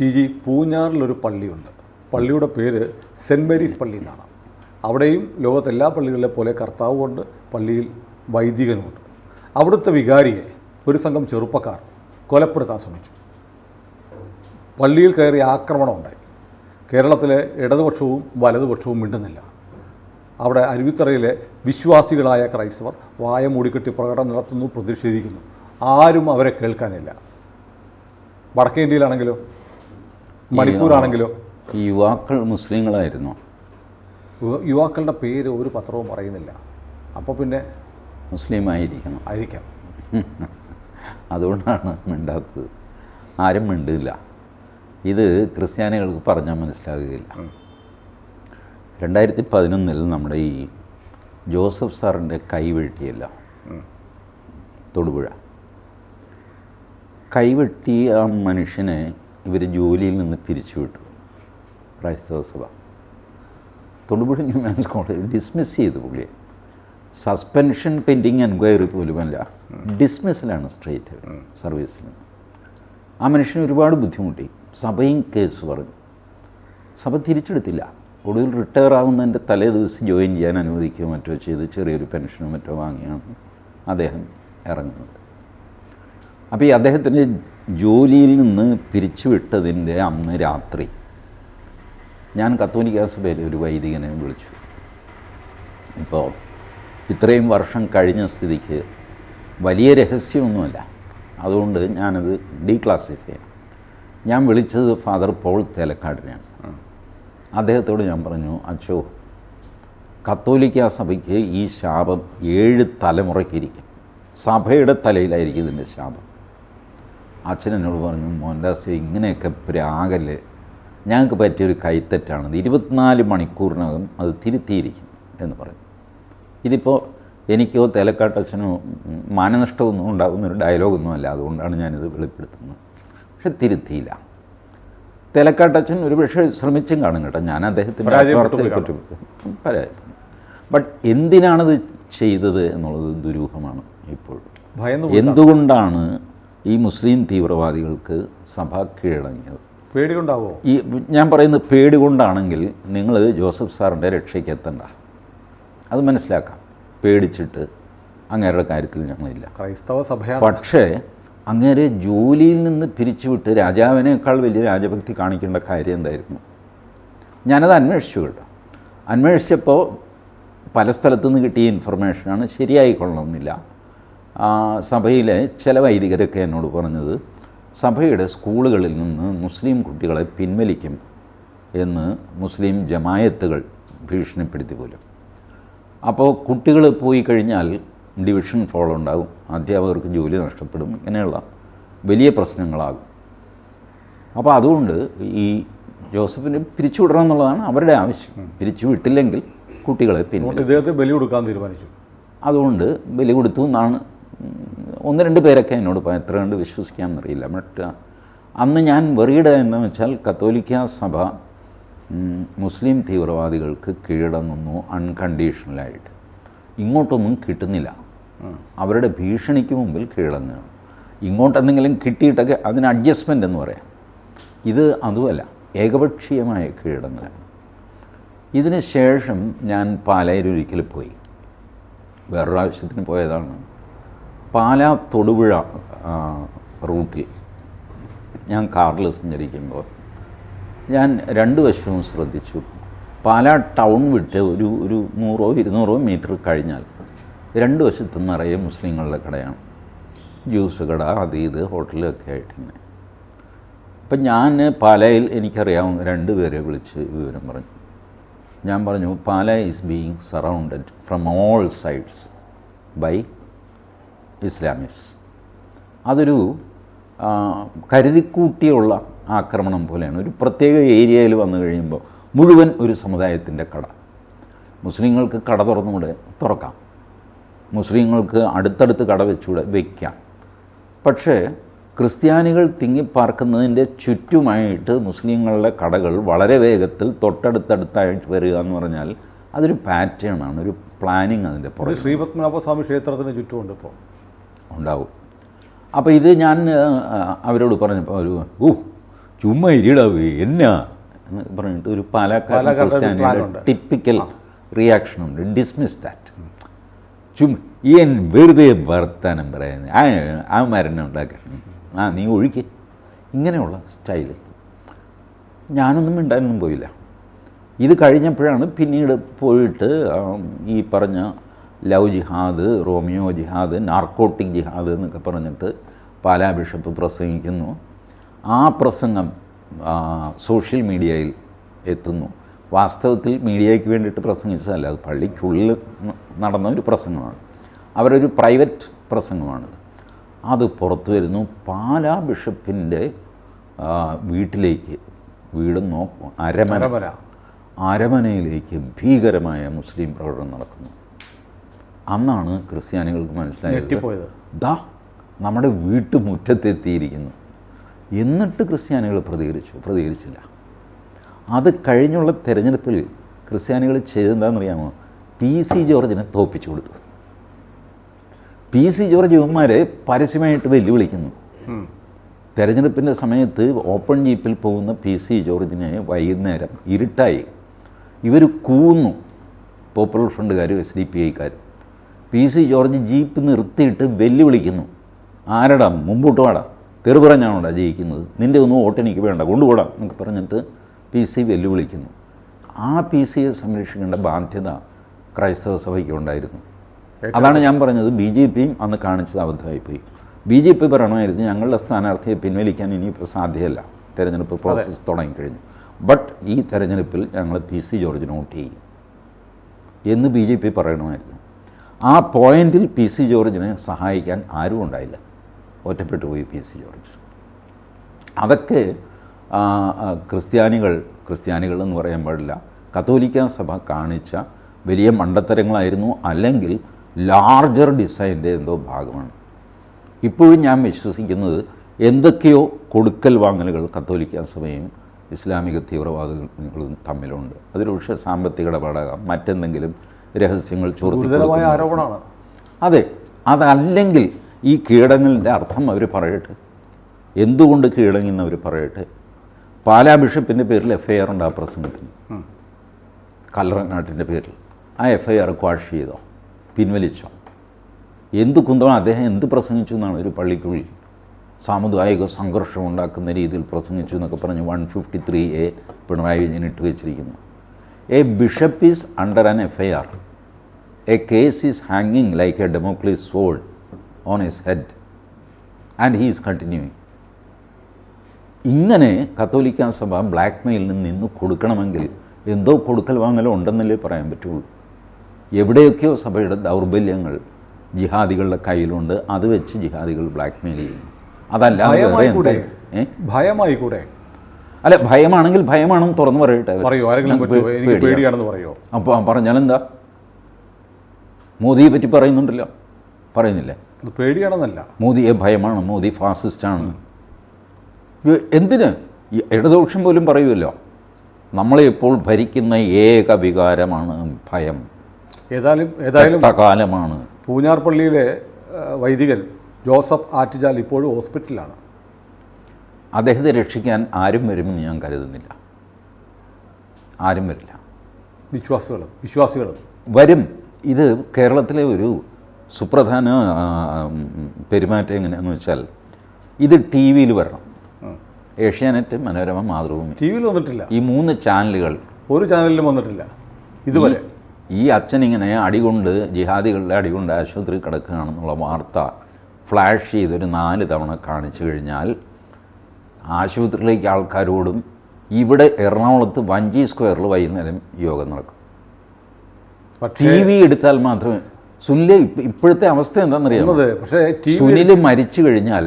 T G പൂഞ്ഞാറിലൊരു പള്ളിയുണ്ട്. പള്ളിയുടെ പേര് സെന്റ് മേരീസ് പള്ളി എന്നാണ്. അവിടെയും ലോകത്തെ എല്ലാ പള്ളികളിലെ പോലെ കർത്താവുമുണ്ട് പള്ളിയിൽ വൈദികനുമുണ്ട് അവിടുത്തെ വികാരിയെ ഒരു സംഘം ചെറുപ്പക്കാർ കൊലപ്പെടുത്താൻ ശ്രമിച്ചു. പള്ളിയിൽ കയറി ആക്രമണം ഉണ്ടായി. കേരളത്തിലെ ഇടതുപക്ഷവും വലതുപക്ഷവും മിണ്ടുന്നില്ല. അവിടെ അരുവിത്തറയിലെ വിശ്വാസികളായ ക്രൈസ്തവർ വായ മൂടിക്കെട്ടി പ്രകടനം നടത്തുന്നു പ്രതിഷേധിക്കുന്നു. ആരും അവരെ കേൾക്കാനില്ല. വടക്കേ ഇന്ത്യയിലാണെങ്കിലോ മണിപ്പൂരാണെങ്കിലോ ആണെങ്കിലോ യുവാക്കൾ മുസ്ലിങ്ങളായിരുന്നു. യുവാക്കളുടെ പേര് ഒരു പത്രവും പറയുന്നില്ല. അപ്പോൾ പിന്നെ മുസ്ലിം ആയിരിക്കണം ആയിരിക്കാം. അതുകൊണ്ടാണ് മിണ്ടാത്തത്. ആരും മിണ്ടില്ല. ഇത് ക്രിസ്ത്യാനികൾക്ക് പറഞ്ഞാൽ മനസ്സിലാകുകയില്ല. രണ്ടായിരത്തി പതിനൊന്നിൽ നമ്മുടെ ഈ ജോസഫ് സാറിന്റെ കൈവെട്ടിയല്ല തൊടുപുഴ. കൈവെട്ടി ആ മനുഷ്യനെ ഇവർ ജോലിയിൽ നിന്ന് പിരിച്ചുവിട്ടു. ക്രൈസ്തവ സഭ. തൊടുപുഴ ഹ്യൂമാൻസ് കോളേജ് ഡിസ്മിസ് ചെയ്തു പുള്ളിയെ. സസ്പെൻഷൻ പെൻഡിങ് എൻക്വയറി പോലുമല്ല ഡിസ്മിസിലാണ് സ്ട്രേറ്റ് സർവീസിൽ നിന്ന് ആ മനുഷ്യന് ഒരുപാട് ബുദ്ധിമുട്ടി. സഭയും കേസ് പറഞ്ഞു. സഭ തിരിച്ചെടുത്തില്ല. ഒടുവിൽ റിട്ടയർ ആകുന്നതിന്റെ തലേ ദിവസം ജോയിൻ ചെയ്യാൻ അനുവദിക്കുകയോ മറ്റോ ചെയ്ത് ചെറിയൊരു പെൻഷനോ മറ്റോ വാങ്ങിയാണ് അദ്ദേഹം ഇറങ്ങുന്നത്. അപ്പോൾ ഈ അദ്ദേഹത്തിന് ജോലിയിൽ നിന്ന് പിരിച്ചുവിട്ടതിന്റെ അന്ന് രാത്രി ഞാൻ കത്തോലിക്ക സഭയിൽ ഒരു വൈദികനെ വിളിച്ചു. ഇപ്പോൾ ഇത്രയും വർഷം കഴിഞ്ഞ സ്ഥിതിക്ക് വലിയ രഹസ്യമൊന്നുമല്ല. അതുകൊണ്ട് ഞാനത് ഡീക്ലാസിഫൈ ചെയ്യാം. ഞാൻ വിളിച്ചത് ഫാദർ പോൾ തേലക്കാടിനെയാണ്. അദ്ദേഹത്തോട് ഞാൻ പറഞ്ഞു അച്ഛോ കത്തോലിക്ക സഭയ്ക്ക് ഈ ശാപം ഏഴ് തലമുറയ്ക്കിരിക്കും സഭയുടെ തലയിലായിരിക്കും ഇതിന്റെ ശാപം. അച്ഛൻ എന്നോട് പറഞ്ഞു മോഹൻദാസ് ഇങ്ങനെയൊക്കെ പ്രാകൽ ഞങ്ങൾക്ക് പറ്റിയൊരു കൈത്തെറ്റാണ്. ഇരുപത്തിനാല് മണിക്കൂറിനകം അത് തിരുത്തിയിരിക്കും എന്ന് പറഞ്ഞു. ഇതിപ്പോൾ എനിക്കോ തേലക്കാട്ടച്ഛനോ മാനനഷ്ടമൊന്നും ഉണ്ടാകുന്നൊരു ഡയലോഗൊന്നുമല്ല. അതുകൊണ്ടാണ് ഞാനിത് വെളിപ്പെടുത്തുന്നത്. പക്ഷെ തിരുത്തിയില്ല. തേലക്കാട്ടച്ഛൻ ഒരു പക്ഷേ ശ്രമിച്ചും കാണും കേട്ടോ. ഞാൻ അദ്ദേഹത്തിന്റെ പരാജയപ്പെട്ടു ബട്ട് എന്തിനാണത് ചെയ്തത് എന്നുള്ളത് ദുരൂഹമാണ് ഇപ്പോൾ എന്തുകൊണ്ടാണ് ഈ മുസ്ലിം തീവ്രവാദികൾക്ക് സഭ കീഴടങ്ങിയത്. പേടി കൊണ്ടാവോ ഈ ഞാൻ പറയുന്നത് പേടി കൊണ്ടാണെങ്കിൽ നിങ്ങൾ ജോസഫ് സാറിന്റെ രക്ഷയ്ക്ക് എത്തണ്ട. അത് മനസ്സിലാക്കാം. പേടിച്ചിട്ട് അങ്ങേരുടെ കാര്യത്തിൽ ഞങ്ങളില്ല. ക്രൈസ്തവ സഭയാണ്. പക്ഷേ അങ്ങേരെ ജോലിയിൽ നിന്ന് പിരിച്ചുവിട്ട് രാജാവിനേക്കാൾ വലിയ രാജഭക്തി കാണിക്കേണ്ട കാര്യം എന്തായിരുന്നു? ഞാനത് അന്വേഷിച്ചു കേട്ടോ. അന്വേഷിച്ചപ്പോൾ പല സ്ഥലത്തു നിന്ന് കിട്ടിയ ഇൻഫർമേഷനാണ് ശരിയായിക്കൊള്ളണമെന്നില്ല ആ, സഭയിലെ ചില വൈദികരൊക്കെ എന്നോട് പറഞ്ഞത് സഭയുടെ സ്കൂളുകളിൽ നിന്ന് മുസ്ലിം കുട്ടികളെ പിൻവലിക്കും എന്ന് മുസ്ലിം ജമായത്തുകൾ ഭീഷണിപ്പെടുത്തി പോലും. അപ്പോൾ കുട്ടികൾ പോയി കഴിഞ്ഞാൽ ഡിവിഷൻ ഫോൾ ഉണ്ടാകും അധ്യാപകർക്ക് ജോലി നഷ്ടപ്പെടും ഇങ്ങനെയുള്ള വലിയ പ്രശ്നങ്ങളാകും. അപ്പോൾ അതുകൊണ്ട് ഈ ജോസഫിനെ പിരിച്ചുവിടണം എന്നുള്ളതാണ് അവരുടെ ആവശ്യം. പിരിച്ചുവിട്ടില്ലെങ്കിൽ കുട്ടികളെ പിന്നെ ഇദ്ദേഹത്തെ ബലി കൊടുക്കാൻ തീരുമാനിച്ചു. അതുകൊണ്ട് ബലി കൊടുത്തു എന്നാണ് ഒന്ന് രണ്ട് പേരൊക്കെ എന്നോട് എത്ര കണ്ട് വിശ്വസിക്കാമെന്നറിയില്ല. ബട്ട് അന്ന് ഞാൻ വെറിയുടെ എന്ന് വെച്ചാൽ കത്തോലിക്ക സഭ മുസ്ലിം തീവ്രവാദികൾക്ക് കീഴടങ്ങുന്നു അൺകണ്ടീഷണലായിട്ട് ഇങ്ങോട്ടൊന്നും കിട്ടുന്നില്ല. അവരുടെ ഭീഷണിക്ക് മുമ്പിൽ കീഴടങ്ങുകയാണ്. ഇങ്ങോട്ടെന്തെങ്കിലും കിട്ടിയിട്ടൊക്കെ അതിന് അഡ്ജസ്റ്റ്മെന്റ് എന്ന് പറയാം. ഇത് അതുമല്ല ഏകപക്ഷീയമായ കീഴടങ്ങലാണ്. ഇതിന് ശേഷം ഞാൻ പാലായിലൊരിക്കൽ പോയി. വേറൊരാവശ്യത്തിന് പോയതാണ്. പാലാ തൊടുപുഴ റൂട്ടിൽ ഞാൻ കാറിൽ സഞ്ചരിക്കുമ്പോൾ ഞാൻ രണ്ട് വശവും ശ്രദ്ധിച്ചു. പാലാ ടൗൺ വിട്ട് ഒരു ഒരു നൂറോ ഇരുന്നൂറോ മീറ്റർ കഴിഞ്ഞാൽ രണ്ട് വശത്തും നിറയെ മുസ്ലിങ്ങളുടെ കടയാണ്. ജ്യൂസ് കട അത് ഇത് ഹോട്ടലൊക്കെ ആയിട്ട് ഇങ്ങനെ അപ്പം ഞാൻ പാലയിൽ എനിക്കറിയാവുന്ന രണ്ട് പേരെ വിളിച്ച് വിവരം പറഞ്ഞു. ഞാൻ പറഞ്ഞു Pala is being surrounded from all sides by Islamists. അതൊരു കരുതിക്കൂട്ടിയുള്ള ആക്രമണം പോലെയാണ്. ഒരു പ്രത്യേക ഏരിയയിൽ വന്നു കഴിയുമ്പോൾ മുഴുവൻ ഒരു സമുദായത്തിന്റെ കട. മുസ്ലിങ്ങൾക്ക് കട തുറന്നുകൂടെ? തുറക്കാം. മുസ്ലിങ്ങൾക്ക് അടുത്തടുത്ത് കട വെച്ചുകൂടെ? വയ്ക്കാം പക്ഷേ ക്രിസ്ത്യാനികൾ തിങ്ങിപ്പാർക്കുന്നതിന്റെ ചുറ്റുമായിട്ട് മുസ്ലിങ്ങളുടെ കടകൾ വളരെ വേഗത്തിൽ തൊട്ടടുത്തടുത്തായിട്ട് വരിക എന്ന് പറഞ്ഞാൽ അതൊരു പാറ്റേൺ ആണ് ഒരു പ്ലാനിങ് അതിന്റെ ശ്രീപത്മനാഭസ്വാമി ക്ഷേത്രത്തിന് ചുറ്റുമുണ്ട് ഇപ്പോൾ. ഉണ്ടാവും. അപ്പോൾ ഇത് ഞാൻ അവരോട് പറഞ്ഞപ്പോൾ ഒരു ഊ ചുമ്മാ ഇരിടാവ് എന്നാ? എന്ന് പറഞ്ഞിട്ട് ഒരു പാലക്കാട് ക്രിസ്ത്യാനിയുടെ ടിപ്പിക്കൽ റിയാക്ഷൻ ഉണ്ട്. ഡിസ്മിസ് ദാറ്റ് ചുമ്മാ എൻ വെറുതെ വർത്താനം പറയുന്നത് ആ ആ മരണം ഉണ്ടാക്കണം ആ നീ ഒഴുക്കി. ഇങ്ങനെയുള്ള സ്റ്റൈൽ ഞാനൊന്നും മിണ്ടാനൊന്നും പോയില്ല. ഇത് കഴിഞ്ഞപ്പോഴാണ് പിന്നീട് പോയിട്ട് ഈ പറഞ്ഞ ലവ് ജിഹാദ് റോമിയോ ജിഹാദ് നാർക്കോട്ടിക് ജിഹാദ് എന്നൊക്കെ പറഞ്ഞിട്ട് പാലാ ബിഷപ്പ് പ്രസംഗിക്കുന്നു. ആ പ്രസംഗം സോഷ്യൽ മീഡിയയിൽ എത്തുന്നു. വാസ്തവത്തിൽ മീഡിയയ്ക്ക് വേണ്ടിയിട്ട് പ്രസംഗിച്ചതല്ല അത് പള്ളിക്കുള്ളിൽ നടന്ന ഒരു പ്രസംഗമാണ്. അവരൊരു പ്രൈവറ്റ് പ്രസംഗമാണിത്. അത് പുറത്തു വരുന്നു. പാലാ ബിഷപ്പിന്റെ വീട്ടിലേക്ക് വീടെന്നോ നോക്കും അരമന. അരമനയിലേക്ക് ഭീകരമായ മുസ്ലിം പ്രകടനം നടക്കുന്നു. അന്നാണ് ക്രിസ്ത്യാനികൾക്ക് മനസ്സിലായത് ദാ നമ്മുടെ വീട്ടു മുറ്റത്തെത്തിയിരിക്കുന്നു. എന്നിട്ട് ക്രിസ്ത്യാനികൾ പ്രതികരിച്ചു. പ്രതികരിച്ചില്ല. അത് കഴിഞ്ഞുള്ള തിരഞ്ഞെടുപ്പിൽ ക്രിസ്ത്യാനികൾ ചെയ്തെന്താണെന്നറിയാമോ പി സി ജോർജിനെ തോപ്പിച്ചു കൊടുത്തു. പി സി ജോർജ് ഇവന്മാരെ പരസ്യമായിട്ട് വെല്ലുവിളിക്കുന്നു. തെരഞ്ഞെടുപ്പിന്റെ സമയത്ത് ഓപ്പൺ ജീപ്പിൽ പോകുന്ന പി സി ജോർജിനെ വൈകുന്നേരം ഇരുട്ടായി. ഇവർ കൂന്നു. പോപ്പുലർ ഫ്രണ്ടുകാരും എസ് ഡി പി ഐക്കാരും. പി സി ജോർജ് ജീപ്പ് നിർത്തിയിട്ട് വെല്ലുവിളിക്കുന്നു. ആരടാ? മുമ്പോട്ട് വാടാ തെറുപറഞ്ഞാണോടാ ജയിക്കുന്നത്? നിന്റെ ഒന്നും വോട്ട് എനിക്ക് വേണ്ട. കൊണ്ടുപോടാം എന്നൊക്കെ പറഞ്ഞിട്ട് പി സി വെല്ലുവിളിക്കുന്നു. ആ പി സിയെ സംരക്ഷിക്കേണ്ട ബാധ്യത ക്രൈസ്തവ സഭയ്ക്ക് ഉണ്ടായിരുന്നു. അതാണ് ഞാൻ പറഞ്ഞത്. ബി ജെ പിയും അന്ന് കാണിച്ചത് അബദ്ധമായിപ്പോയി. ബി ജെ പി പറയണമായിരുന്നു ഞങ്ങളുടെ സ്ഥാനാർത്ഥിയെ പിൻവലിക്കാൻ ഇനിയിപ്പോൾ സാധ്യമല്ല തിരഞ്ഞെടുപ്പ് പ്രോസസ്സ് തുടങ്ങിക്കഴിഞ്ഞു. ബട്ട് ഈ തെരഞ്ഞെടുപ്പിൽ ഞങ്ങൾ പി സി ജോർജിന് വോട്ട് ചെയ്യും എന്ന് ബി ജെ പി പറയണമായിരുന്നു. ആ പോയിന്റിൽ പി സി ജോർജിനെ സഹായിക്കാൻ ആരും ഉണ്ടായില്ല. ഒറ്റപ്പെട്ടു പോയി പി സി ജോർജ്. അതൊക്കെ ക്രിസ്ത്യാനികൾ ക്രിസ്ത്യാനികൾ എന്ന് പറയാൻ പാടില്ല. കത്തോലിക്ക സഭ കാണിച്ച വലിയ മണ്ടത്തരങ്ങളായിരുന്നു. അല്ലെങ്കിൽ ലാർജർ ഡിസൈന്റെ എന്തോ ഭാഗമാണ്. ഇപ്പോഴും ഞാൻ വിശ്വസിക്കുന്നത് എന്തൊക്കെയോ കൊടുക്കൽ വാങ്ങലുകൾ കത്തോലിക്ക സഭയും ഇസ്ലാമിക തീവ്രവാദികളും തമ്മിലുണ്ട്. അതൊരു പക്ഷേ സാമ്പത്തിക ഇടപാടാകാം. മറ്റെന്തെങ്കിലും രഹസ്യങ്ങൾ ആരോപണമാണ്. അതെ അതല്ലെങ്കിൽ ഈ കീഴടങ്ങലിന്റെ അർത്ഥം അവർ പറയട്ടെ. എന്തുകൊണ്ട് കീഴടങ്ങിയെന്ന് അവർ പറയട്ടെ. പാലാ ബിഷപ്പിന്റെ പേരിൽ എഫ് ഐ ആർ ഉണ്ട് ആ പ്രസംഗത്തിന്. കല്ലറനാട്ടിന്റെ പേരിൽ. ആ എഫ് ഐ ആർ ക്വാഷ് ചെയ്തോ പിൻവലിച്ചോ. എന്ത് കുന്തം അദ്ദേഹം എന്ത് പ്രസംഗിച്ചു എന്നാണ് ഒരു പള്ളിക്കുള്ളിൽ സാമുദായിക സംഘർഷം ഉണ്ടാക്കുന്ന രീതിയിൽ പ്രസംഗിച്ചു എന്നൊക്കെ പറഞ്ഞ് one fifty three A Pinarayi Vijayan ഇട്ട് വെച്ചിരിക്കുന്നു. A bishop is under an F I R a case is ഹാങ്ങിങ് like a Damocles sword on his head and he is continuing ഇങ്ങനെ കത്തോലിക്ക സഭ ബ്ലാക്ക് മെയിലിൽ നിന്ന് കൊടുക്കണമെങ്കിൽ എന്തോ കൊടുക്കൽ വാങ്ങലോ ഉണ്ടെന്നല്ലേ പറയാൻ പറ്റുള്ളൂ എവിടെയൊക്കെയോ സഭയുടെ ദൗർബല്യങ്ങൾ ജിഹാദികളുടെ കയ്യിലുണ്ട് അത് വെച്ച് ജിഹാദികൾ ബ്ലാക്ക് മെയിൽ ചെയ്യുന്നു അതല്ലാതെ വേറെ ഭയമായി കൂടെ എന്താ? ഏ? ഭയമായി കൂടെ അല്ല ഭയമാണെങ്കിൽ ഭയമാണെന്ന് തുറന്നു പറയട്ടെ. പറയോ ആരെങ്കിലും. പേടിയാണെന്ന് അപ്പോൾ പറഞ്ഞാലെന്താ മോദിയെ പറ്റി പറയുന്നുണ്ടല്ലോ. പറയുന്നില്ല? പേടിയാണെന്നല്ല. മോദിയെ ഭയമാണ്. മോദി ഫാസിസ്റ്റാണ്. എന്തിന്? ഇടതുപക്ഷം പോലും പറയുമല്ലോ. നമ്മളെ ഇപ്പോൾ ഭരിക്കുന്ന ഏക വികാരമാണ് ഭയം. ഏതായാലും ഏതായാലും കാലമാണ് പൂഞ്ഞാർ പള്ളിയിലെ വൈദികൻ ജോസഫ് ആറ്റുചാൽ ഇപ്പോഴും ഹോസ്പിറ്റലാണ് അദ്ദേഹത്തെ രക്ഷിക്കാൻ ആരും വരുമെന്ന് ഞാൻ കരുതുന്നില്ല. ആരും വരില്ല. വിശ്വാസികളും വിശ്വാസികളും. വരും. ഇത് കേരളത്തിലെ ഒരു സുപ്രധാന പെരുമാറ്റം എങ്ങനെയാണെന്ന് വെച്ചാൽ ഇത് ടി വിയിൽ വരണം ഏഷ്യാനെറ്റ് മനോരമ മാതൃഭൂമി. ടി വിയിൽ വന്നിട്ടില്ല. ഈ മൂന്ന് ചാനലുകൾ ഒരു ചാനലിലും വന്നിട്ടില്ല. ഇതുവരെ. ഈ- അച്ഛൻ അച്ഛനിങ്ങനെ അടികൊണ്ട് ജിഹാദികളുടെ അടികൊണ്ട് ആശുപത്രി കിടക്കുകയാണെന്നുള്ള വാർത്ത ഫ്ലാഷ് ചെയ്തൊരു നാല് തവണ കാണിച്ചു കഴിഞ്ഞാൽ ആശുപത്രിയിലേക്ക് ആൾക്കാരോടും ഇവിടെ എറണാകുളത്ത് വഞ്ചി സ്ക്വയറിൽ വൈകുന്നേരം യോഗം നടക്കും. ടി വി എടുത്താൽ മാത്രമേ സുനിൽ ഇപ്പോഴത്തെ അവസ്ഥ എന്താണെന്നറിയാം പക്ഷേ സുനിൽ മരിച്ചു കഴിഞ്ഞാൽ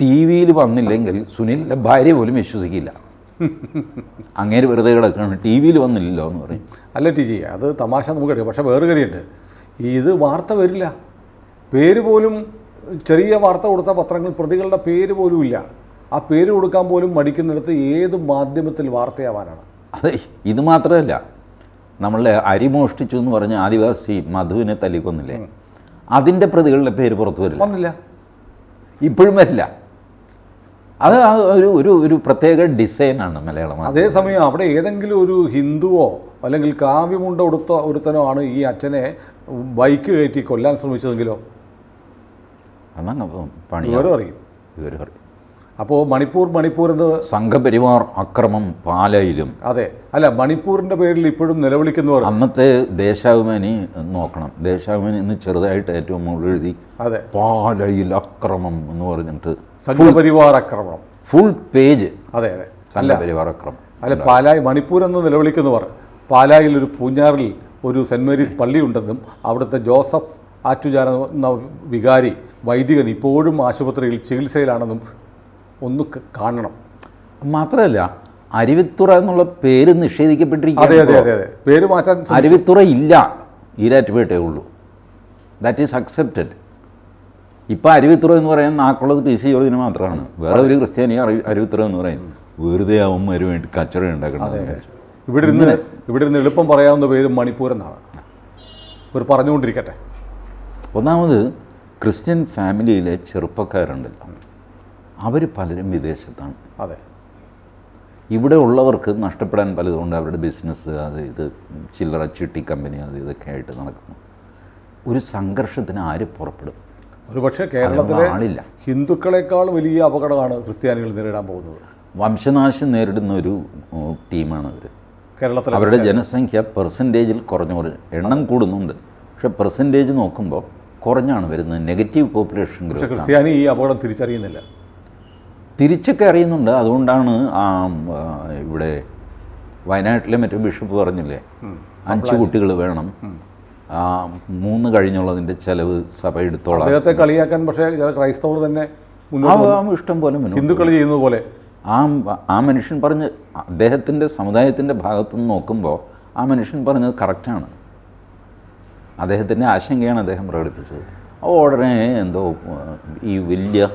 ടി വിയിൽ വന്നില്ലെങ്കിൽ സുനിലിന്റെ ഭാര്യ പോലും വിശ്വസിക്കില്ല. അങ്ങനെ വെറുതെ കിടക്കുകയാണ് ടി വിയിൽ വന്നില്ലല്ലോ എന്ന് പറയും. അല്ല ടി ജി അത് തമാശ നമുക്ക് എടുക്കാം പക്ഷേ വേറെ കാര്യമുണ്ട്. ഇത് വാർത്ത വരില്ല. പേര് പോലും ചെറിയ വാർത്ത കൊടുത്ത പത്രങ്ങൾ പ്രതികളുടെ പേര് പോലും ഇല്ല. ആ പേര് കൊടുക്കാൻ പോലും മടിക്കുന്നിടത്ത് ഏത് മാധ്യമത്തിൽ വാർത്തയാവാനാണ്? അതെ ഇത് മാത്രമല്ല. നമ്മളെ അരി മോഷ്ടിച്ചു എന്ന് പറഞ്ഞ ആദിവാസി മധുവിനെ തല്ലിക്കൊന്നില്ലേ? അതിന്റെ പ്രതികളുടെ പേര് പുറത്തു വരില്ല. വന്നില്ല. ഇപ്പോഴും വരില്ല. അത് ഒരു ഒരു ഒരു പ്രത്യേക ഡിസൈനാണ് മലയാളം അതേസമയം അവിടെ ഏതെങ്കിലും ഒരു ഹിന്ദുവോ അല്ലെങ്കിൽ കാവ്യമുണ്ട ഉടുത്ത ഒരുത്തനോ ആണ് ഈ അച്ഛനെ ബൈക്ക് കയറ്റി കൊല്ലാൻ ശ്രമിച്ചതെങ്കിലോ? അതങ്ങ് പണി വിവരം അറിയും. വിവരം അറിയും. അപ്പോൾ മണിപ്പൂർ മണിപ്പൂർ എന്ന് സംഘപരിവാർ അക്രമം പാലയിലും. അതെ. അല്ല മണിപ്പൂരിന്റെ പേരിൽ ഇപ്പോഴും നിലവിളിക്കുന്നവർ. അന്നത്തെ ദേശാഭിമാനി നോക്കണം. ദേശാഭിമാനി ഇന്ന് ചെറുതായിട്ട് ഏറ്റവും മുകളിൽ എഴുതി അതെ. പാലയിൽ അക്രമം എന്ന് പറഞ്ഞിട്ട് സംഘപരിവാർ അക്രമണം. Full page. അതെ അതെ. സംഘപരിവാർ അക്രമം. അല്ല പാലായി മണിപ്പൂർ എന്ന് നിലവിളിക്കുന്നവർ പാലായിൽ ഒരു പൂഞ്ഞാറിൽ ഒരു സെന്റ് മേരീസ് പള്ളിയുണ്ടെന്നും അവിടുത്തെ ജോസഫ് ആറ്റുചാര എന്ന വികാരി വൈദികൻ ഇപ്പോഴും ആശുപത്രിയിൽ ചികിത്സയിലാണെന്നും ഒന്ന് കാണണം. മാത്രമല്ല അരുവിത്തുറ എന്നുള്ള പേര് നിഷേധിക്കപ്പെട്ടിരിക്കുകയാണ് അതെ അതെ പേര് മാറ്റാൻ അരുവിത്തുറ ഇല്ല. ഈരാറ്റുപേട്ടേ ഉള്ളൂ. ദാറ്റ് ഈസ് അക്സെപ്റ്റഡ് ഇപ്പം അരുവിത്തുറ എന്ന് പറയാൻ നാക്കുള്ളത് പി സി ജോർജിന് മാത്രമാണ്. വേറെ ഒരു ക്രിസ്ത്യാനി അറി- അരുവിത്തുറ എന്ന് പറയും. വെറുതെ അവന്മാർ വേണ്ടി കച്ചറ ഉണ്ടാക്കണം ഇവിടെ ഇരുന്ന് ഇവിടെ ഇരുന്ന് എളുപ്പം പറയാവുന്ന പേര് മണിപ്പൂർ എന്നാണ്. ഒരു പറഞ്ഞുകൊണ്ടിരിക്കട്ടെ. ഒന്നാമത് ക്രിസ്ത്യൻ ഫാമിലിയിലെ ചെറുപ്പക്കാരുണ്ടല്ലോ. അവർ പലരും വിദേശത്താണ്. അതെ. ഇവിടെ ഉള്ളവർക്ക് നഷ്ടപ്പെടാൻ പലതുകൊണ്ട് അവരുടെ ബിസിനസ് അത് ഇത് ചില്ലറ ചിട്ടി കമ്പനി അത് ഇതൊക്കെ ആയിട്ട് നടക്കുന്നു. ഒരു സംഘർഷത്തിന് ആര് പുറപ്പെടും? ഒരു പക്ഷേ കേരളത്തിലെ ആളില്ല. ഹിന്ദുക്കളെക്കാൾ വലിയ അപകടമാണ് ക്രിസ്ത്യാനികൾ നേരിടാൻ പോകുന്നത്. വംശനാശം നേരിടുന്ന ഒരു ടീമാണ് അവർ കേരളത്തിൽ അവരുടെ ജനസംഖ്യ പെർസെന്റേജിൽ കുറഞ്ഞു കുറഞ്ഞു എണ്ണം കൂടുന്നുണ്ട്. പക്ഷെ പെർസെന്റേജ് നോക്കുമ്പോൾ കുറഞ്ഞാണ് വരുന്നത്. നെഗറ്റീവ് പോപ്പുലേഷൻ ക്രിസ്ത്യാനി ഈ അപകടം തിരിച്ചറിയുന്നില്ല. തിരിച്ചൊക്കെ അറിയുന്നുണ്ട് അതുകൊണ്ടാണ് ആ ഇവിടെ വയനാട്ടിലെ മറ്റേ ബിഷപ്പ് പറഞ്ഞില്ലേ? അഞ്ച് കുട്ടികൾ വേണം. ആ, മൂന്ന് കഴിഞ്ഞുള്ളതിന്റെ ചെലവ് സഭ എടുത്തോളാം. അദ്ദേഹത്തെ കളിയാക്കാൻ പക്ഷേ ക്രൈസ്തവർ തന്നെ ഇഷ്ടം പോലെ ഹിന്ദുക്കൾ ചെയ്യുന്നത് പോലെ. ആ ആ മനുഷ്യൻ പറഞ്ഞ് അദ്ദേഹത്തിന്റെ സമുദായത്തിന്റെ ഭാഗത്തു നിന്ന് നോക്കുമ്പോൾ ആ മനുഷ്യൻ പറഞ്ഞത് കറക്റ്റാണ്. അദ്ദേഹത്തിന്റെ ആശങ്കയാണ് അദ്ദേഹം പ്രകടിപ്പിച്ചത്. ഉടനെ എന്തോ ഈ വലിയ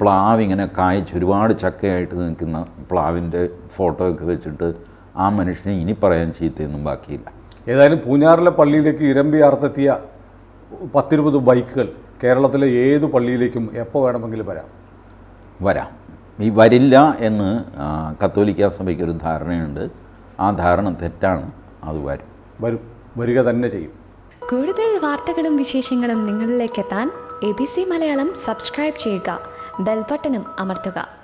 പ്ലാവ് ഇങ്ങനെ കായ്ച്ച് ഒരുപാട് ചക്കയായിട്ട് നിൽക്കുന്ന പ്ലാവിന്റെ ഫോട്ടോ ഒക്കെ വെച്ചിട്ട് ആ മനുഷ്യനെ ഇനി പറയാൻ ചീത്തയൊന്നും ബാക്കിയില്ല. ഏതായാലും പൂഞ്ഞാറിലെ പള്ളിയിലേക്ക് ഇരമ്പി ആർത്തെത്തിയ പത്തിരുപത് ബൈക്കുകൾ കേരളത്തിലെ ഏത് പള്ളിയിലേക്കും എപ്പോൾ വേണമെങ്കിലും വരാം. വരാം. ഈ വരില്ല എന്ന് കത്തോലിക്ക സഭയ്ക്ക് ഒരു ധാരണയുണ്ട്. ആ ധാരണ തെറ്റാണ്. അത് വരും. വരും. വരിക തന്നെ ചെയ്യും. കൂടുതൽ വാർത്തകളും വിശേഷങ്ങളും നിങ്ങളിലേക്ക് എത്താൻ A B C Malayalam subscribe ചെയ്യുക. ബെൽബട്ടനും അമർത്തുക.